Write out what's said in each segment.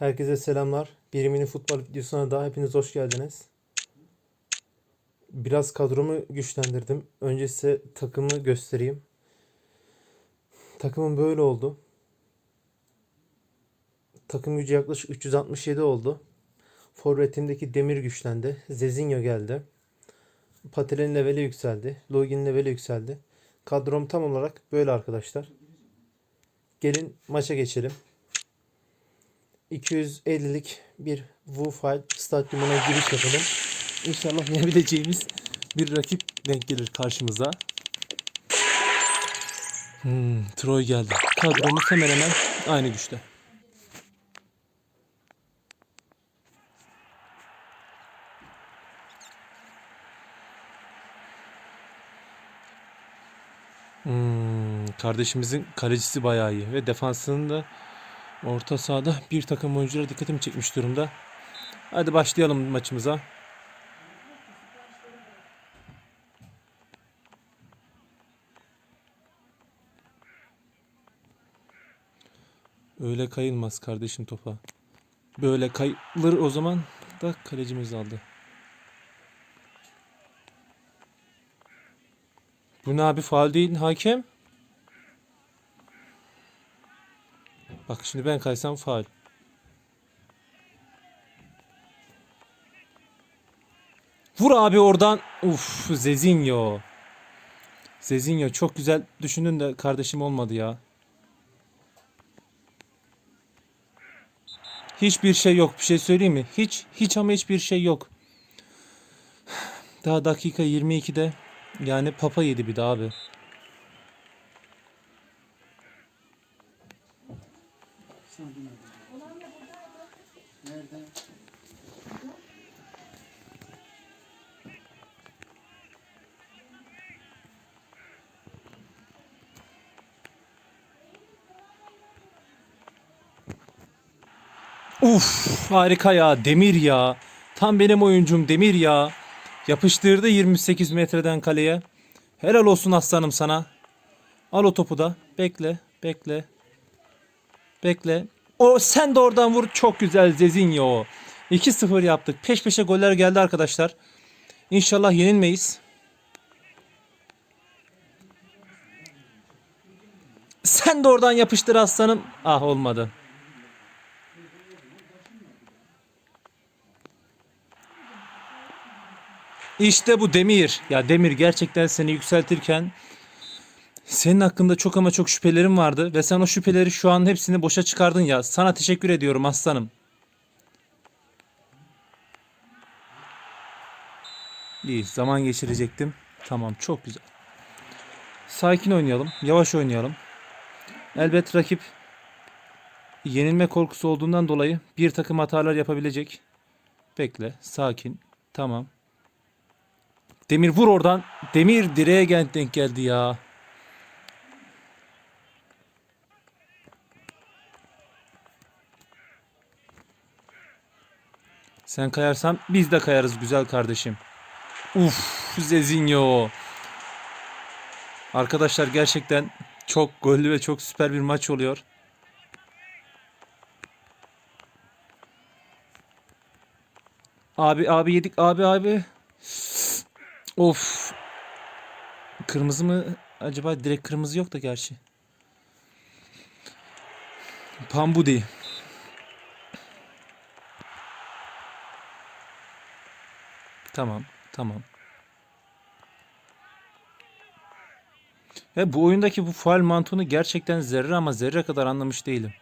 Herkese selamlar. Bir mini futbol videosuna daha hepiniz hoş geldiniz. Biraz kadromu güçlendirdim. Önce size takımı göstereyim. Takımım böyle oldu. Takım gücü yaklaşık 367 oldu. Forvetimdeki Demir güçlendi. Zezinho geldi. Patel'in leveli yükseldi. Login leveli yükseldi. Kadrom tam olarak böyle arkadaşlar. Gelin maça geçelim. 250'lik bir Wufight stadyumuna giriş yapalım. İnşallah yenebileceğimiz bir rakip denk gelir karşımıza. Hmm, Troy geldi. Kadromuz hemen hemen aynı güçte. Hmm, kardeşimizin kalecisi bayağı iyi ve defansının da orta sahada bir takım oyunculara dikkatimi çekmiş durumda. Hadi başlayalım maçımıza. Öyle kayılmaz kardeşim topa. Böyle kayılır o zaman da kalecimiz aldı. Bu ne abi faul değil hakem? Bak şimdi ben kaysam faul. Vur abi oradan. Uf Zezinho. Zezinho çok güzel düşündün de kardeşim olmadı ya. Hiçbir şey yok. Bir şey söyleyeyim mi? Hiç hiç ama hiçbir şey yok. Daha dakika 22'de yani papa yedi bir daha abi. Uf harika ya Demir ya. Tam benim oyuncum Demir ya. Yapıştırdı 28 metreden kaleye. Helal olsun aslanım sana. Al o topu da. Bekle, bekle. Bekle. O sen de oradan vur. Çok güzel Zezinho. 2-0 yaptık. Peş peşe goller geldi arkadaşlar. İnşallah yenilmeyiz. Sen de oradan yapıştır aslanım. Ah olmadı. İşte bu Demir. Ya Demir gerçekten seni yükseltirken senin hakkında çok ama çok şüphelerim vardı ve sen o şüpheleri şu an hepsini boşa çıkardın ya. Sana teşekkür ediyorum aslanım. İyi zaman geçirecektim. Tamam çok güzel. Sakin oynayalım. Yavaş oynayalım. Elbet rakip yenilme korkusu olduğundan dolayı bir takım hatalar yapabilecek. Bekle. Sakin. Tamam. Demir vur oradan. Demir direğe denk geldi ya. Sen kayarsan biz de kayarız güzel kardeşim. Uf Zezinho. Arkadaşlar gerçekten çok gollü ve çok süper bir maç oluyor. Abi abi yedik abi abi. Of. Kırmızı mı? Acaba direkt kırmızı yok da gerçi. Pambudi. Tamam, tamam. Ya bu oyundaki bu faal mantığını gerçekten zerre ama zerre kadar anlamış değilim.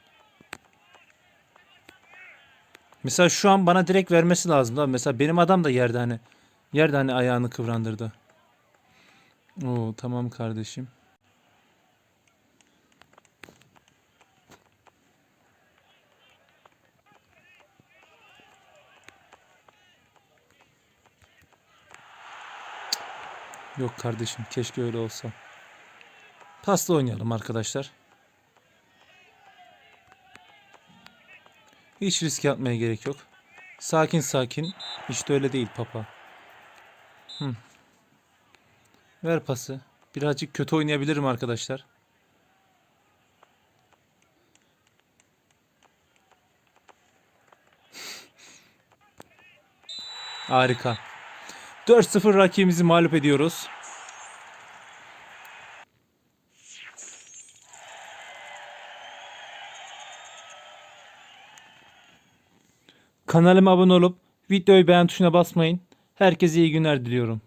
Mesela şu an bana direkt vermesi lazım. da. Mesela benim adam da yerde hani. Yerde hani ayağını kıvrandırdı. Oo tamam kardeşim. Yok kardeşim keşke öyle olsa. Pasla oynayalım arkadaşlar. Hiç riske atmaya gerek yok. Sakin sakin. İşte öyle değil papa. Hı. Ver pası. Birazcık kötü oynayabilirim arkadaşlar. Harika. 4-0 rakibimizi mağlup ediyoruz. Kanalıma abone olup videoyu beğen tuşuna basmayın. Herkese iyi günler diliyorum.